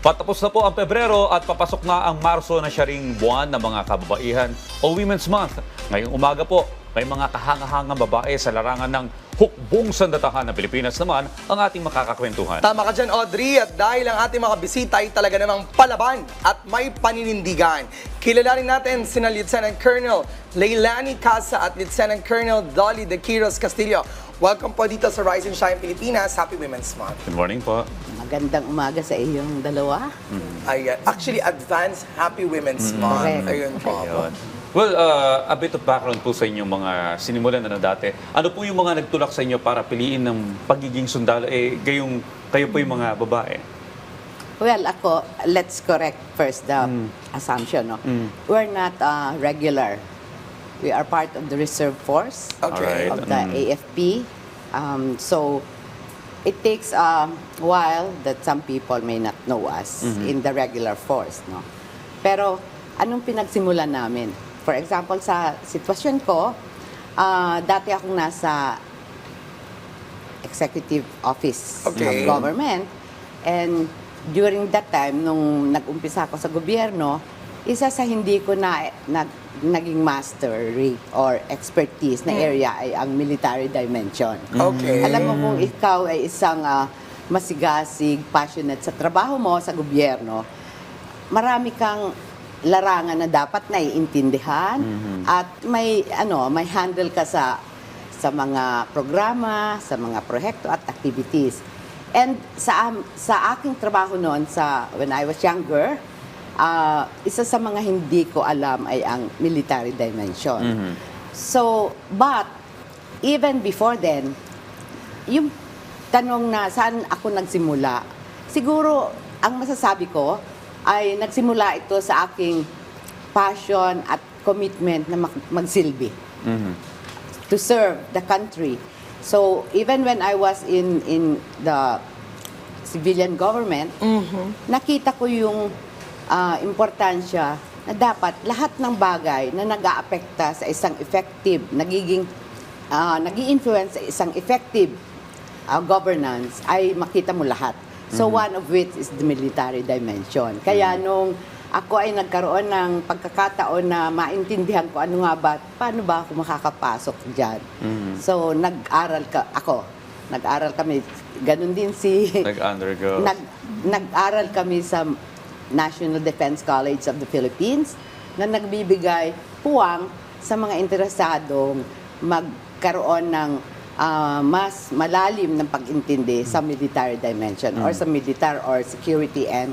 Patapos na po ang Pebrero at papasok na ang Marso na siya ring buwan ng mga kababaihan o Women's Month. Ngayong umaga po, may mga kahangahangang babae sa larangan ng hukbong sandatahan ng Pilipinas naman ang ating makakakwentuhan. Tama ka dyan, Audrey. At dahil ang ating mga bisita ay talaga namang palaban at may paninindigan. Kilalanin natin sina Lieutenant Colonel Leilani Casa at Lieutenant Colonel Dolly De Quiros Castillo. Welcome po dito sa Rise and Shine Pilipinas. Happy Women's Month. Good morning po. Magandang umaga sa iyong dalawa. Ayan. Actually, advance Happy Women's Month. Correct. Ayun po. Ayun. Well, uh, a bit of background po sa inyong mga sinimulan na na dati. Ano po yung mga nagtulak sa inyo para piliin ng pagiging sundalo? Eh, gayong, kayo po yung mga babae. Well, ako, let's correct first the assumption. No? We're not uh, regular. We are part of the reserve force Okay. Alright. of the Mm. AFP. Um, so, it takes a while that some people may not know us in the regular force. No? Pero, anong pinagsimulan namin? For example, sa sitwasyon ko, ah, dati akong nasa executive office Okay. ng government. And during that time, nung nag-umpisa ako sa gobyerno, isa sa hindi ko na, nag, naging mastery or expertise na area ay ang military dimension. Okay. Alam mo kung ikaw ay isang ah, masigasig, passionate sa trabaho mo sa gobyerno, marami kang larangan na dapat naiintindihan at may ano, may handle ka sa sa mga programa, sa mga proyekto at activities. And sa am- sa aking trabaho noon sa when I was younger, ah, isa sa mga hindi ko alam ay ang military dimension. So, but even before then, yung tanong na saan ako nagsimula, siguro ang masasabi ko ay nagsimula ito sa aking passion at commitment na mag- magsilbi to serve the country. So even when I was in in the civilian government, nakita ko yung ah, importansya na dapat lahat ng bagay na nag-aapekta sa isang effective, nagiging uh, nag-influence sa isang effective ah, governance ay makita mo lahat. So one of which is the military dimension. Kaya nung ako ay nagkaroon ng pagkakataon na maintindihan ko ano nga ba, paano ba ako makakapasok dyan. So nag-aral ka, ako, nag-aral kami, ganun din si... Nag-undergo. Nag, nag-aral kami sa National Defense College of the Philippines na nagbibigay puwang sa mga interesadong magkaroon ng ah, mas malalim ng pag-intindi sa military dimension or sa militar or security and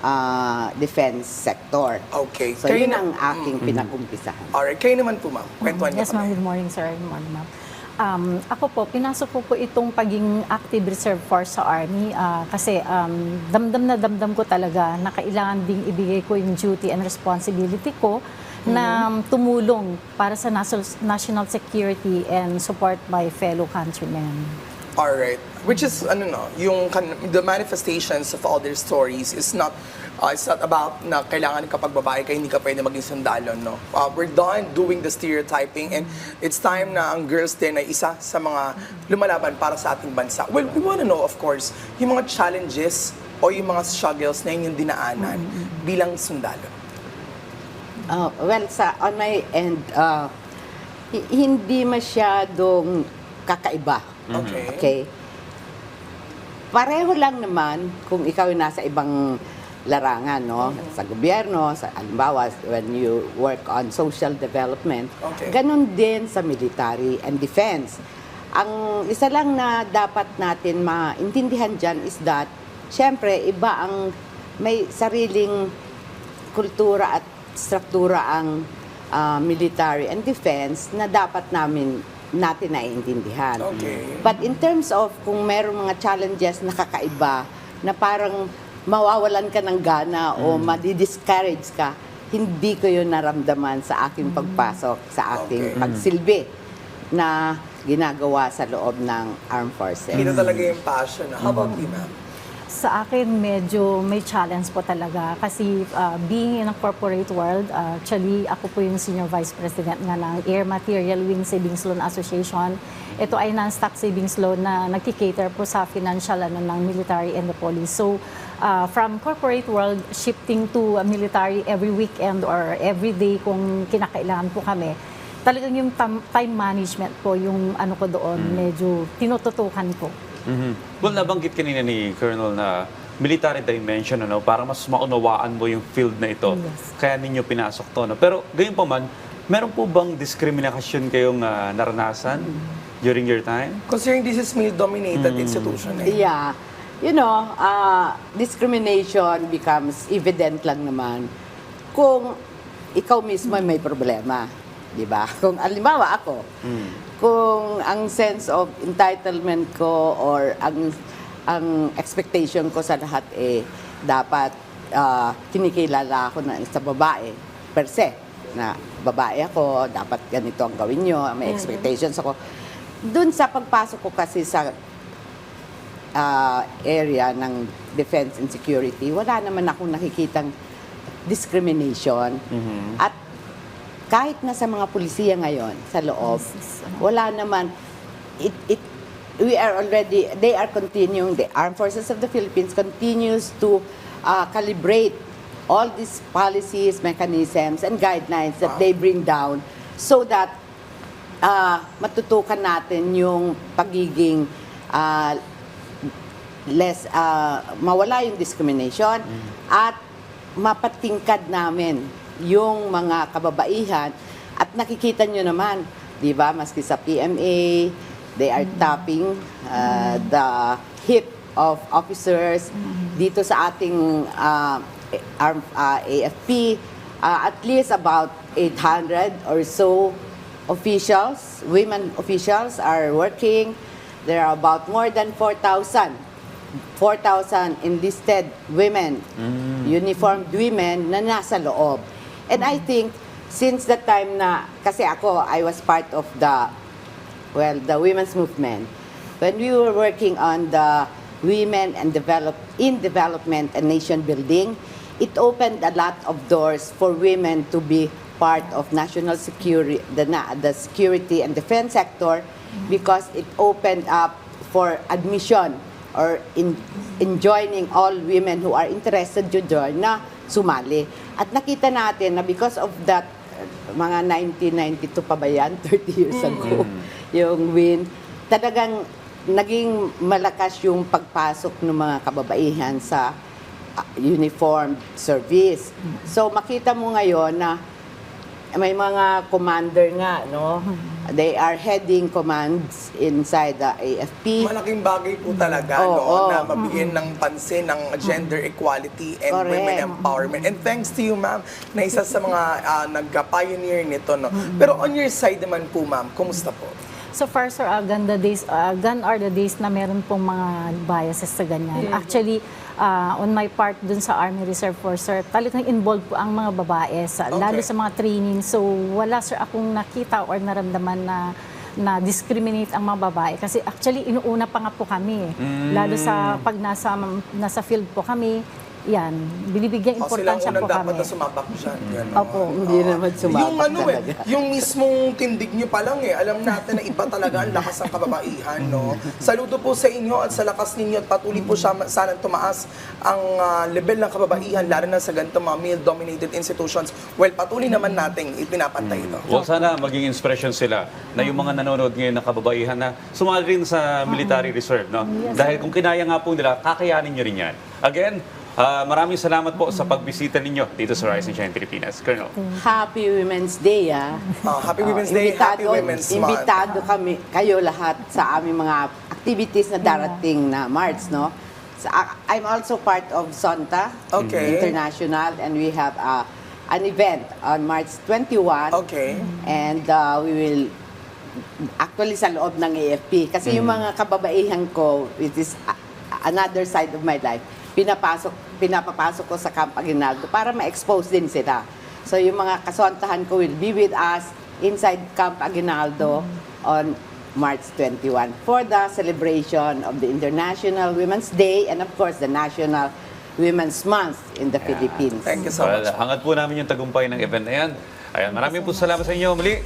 ah, defense sector. Okay. So Kayo yun na- ang aking pinag-umpisahan. Alright. Kayo naman po, ma'am. Kwentuhan niyo Yes, ma'am. Good morning, sir. Good morning, ma'am. Um, ako po, pinasok ko po itong pagiging active reserve force sa Army ah, kasi um, damdam na damdam ko talaga na kailangan ding ibigay ko yung duty and responsibility ko na tumulong para sa national, national security and support my fellow countrymen. Alright. Which is, ano no, yung kan- the manifestations of all their stories is not, uh, it's not about na kailangan kapag babae ka, hindi ka pwede maging sundalo, no? Uh, we're done doing the stereotyping and it's time na ang girls din ay isa sa mga lumalaban para sa ating bansa. Well, we wanna know, of course, yung mga challenges o yung mga struggles na inyong dinaanan bilang sundalo. Uh, well, sa on my end, uh, hi- hindi masyadong kakaiba. Okay. Okay? Pareho lang naman kung ikaw ay nasa ibang larangan, no? Sa gobyerno, sa halimbawa, when you work on social development, Okay. ganun din sa military and defense. Ang isa lang na dapat natin maintindihan dyan is that, syempre, iba ang may sariling kultura at struktura ang ah, military and defense na dapat namin natin naiintindihan. Okay. But in terms of kung meron mga challenges na kakaiba na parang mawawalan ka ng gana o madi-discourage ka, hindi ko yun naramdaman sa aking pagpasok, sa aking Okay. pagsilbi na ginagawa sa loob ng armed forces. Kita talaga yung passion. How about you, ma'am? Sa akin, medyo may challenge po talaga kasi uh, being in a corporate world, uh, actually ako po yung Senior Vice President nga ng Air Material Wing Savings Loan Association. Ito ay non-stock savings loan na nagkikater po sa financial ano, ng military and the police. So, uh, from corporate world shifting to a military every weekend or every day kung kinakailangan po kami. Talagang yung time management po yung ano ko doon, medyo tinututukan ko. Mhm. Well, nabanggit kanina ni Colonel na military dimension, ano, para mas maunawaan mo yung field na ito. Yes. Kaya ninyo pinasok to. No? Pero gayon pa man, meron po bang discrimination kayong ah, naranasan during your time? Considering this is male-dominated institution eh. Yeah. You know, uh, discrimination becomes evident lang naman kung ikaw mismo ay may problema. Di ba? Kung alimbawa ako, kung ang sense of entitlement ko or ang ang expectation ko sa lahat eh dapat ah, kinikilala ako na sa babae per se na babae ako, dapat ganito ang gawin nyo, may expectations ako. Doon sa pagpasok ko kasi sa ah, area ng defense and security, wala naman akong nakikitang discrimination. At kahit na sa mga pulisiya ngayon sa loob, wala naman it it we are already they are continuing the armed forces of the Philippines continues to uh, calibrate all these policies, mechanisms and guidelines that they bring down so that uh, matutukan natin yung pagiging uh, less uh, mawala yung discrimination at mapatingkad namin yung mga kababaihan at nakikita nyo naman, di ba, maski sa PMA, they are tapping uh, the hip of officers dito sa ating uh, arm, uh, AFP, uh, at least about 800 or so officials, women officials are working. There are about more than 4,000 4,000 enlisted women, uniformed women na nasa loob. And I think since the time na, kasi ako, I was part of the, well, the women's movement. When we were working on the women and develop, in development and nation building, it opened a lot of doors for women to be part of national security, the, the security and defense sector because it opened up for admission or in, in joining all women who are interested to join na sumali. At nakita natin na because of that, mga 1992 pa ba yan? 30 years ago, yung win, talagang naging malakas yung pagpasok ng mga kababaihan sa uh, uniformed service. So makita mo ngayon na may mga commander nga, no? They are heading commands inside the AFP. Malaking bagay po talaga Oo, no, oo. na mabigyan ng pansin ng gender equality and Correct. women empowerment. And thanks to you, ma'am, na isa sa mga ah, nagka-pioneer nito. No? Pero on your side naman po, ma'am, kumusta po? So far, sir, uh, ganda days, uh, gone are the days na meron pong mga biases sa ganyan. Actually, uh, on my part dun sa Army Reserve Force, sir, talagang involved po ang mga babae, sa, lalo Okay. sa mga training. So, wala, sir, akong nakita or naramdaman na na discriminate ang mga babae kasi actually inuuna pa nga po kami eh. lalo sa pag nasa nasa field po kami yan binibigyan O silang importansya unang po dapat kami na sumabak dyan. Opo. Hindi naman sumabak Yung ano eh, talaga. yung mismong tindig nyo pa lang eh, alam natin na iba talaga ang lakas ng kababaihan, no? Saludo po sa inyo at sa lakas ninyo at patuloy po siya sana tumaas ang ah, level ng kababaihan, lalo na sa ganito mga male-dominated institutions. Well, patuloy naman nating ipinapantay ito. Well, sana maging inspiration sila na yung mga nanonood ngayon na kababaihan na sumali rin sa military reserve. No? Dahil kung kinaya nga po nila, kakayanin nyo rin yan. Again, ah, maraming salamat po sa pagbisita ninyo dito sa Rising Shine Pilipinas. Colonel. Happy Women's Day, ah. Ah, Happy Women's Day, Happy imbitado- Women's Month. Imbitado kami, kayo lahat sa aming mga activities na darating na March, no? Sa, I'm also part of SONTA Okay. International and we have uh, an event on March 21. Okay. And uh, we will actually sa loob ng AFP kasi yung mga kababaihan ko which is a- another side of my life pinapasok pinapapasok ko sa Camp Aguinaldo para ma-expose din sila. So yung mga kasontahan ko will be with us inside Camp Aguinaldo on March 21 for the celebration of the International Women's Day and of course the National Women's Month in the Philippines. Thank you so Well, much. hangad po namin yung tagumpay ng event na yan. Ayan, maraming po salamat sa inyo muli.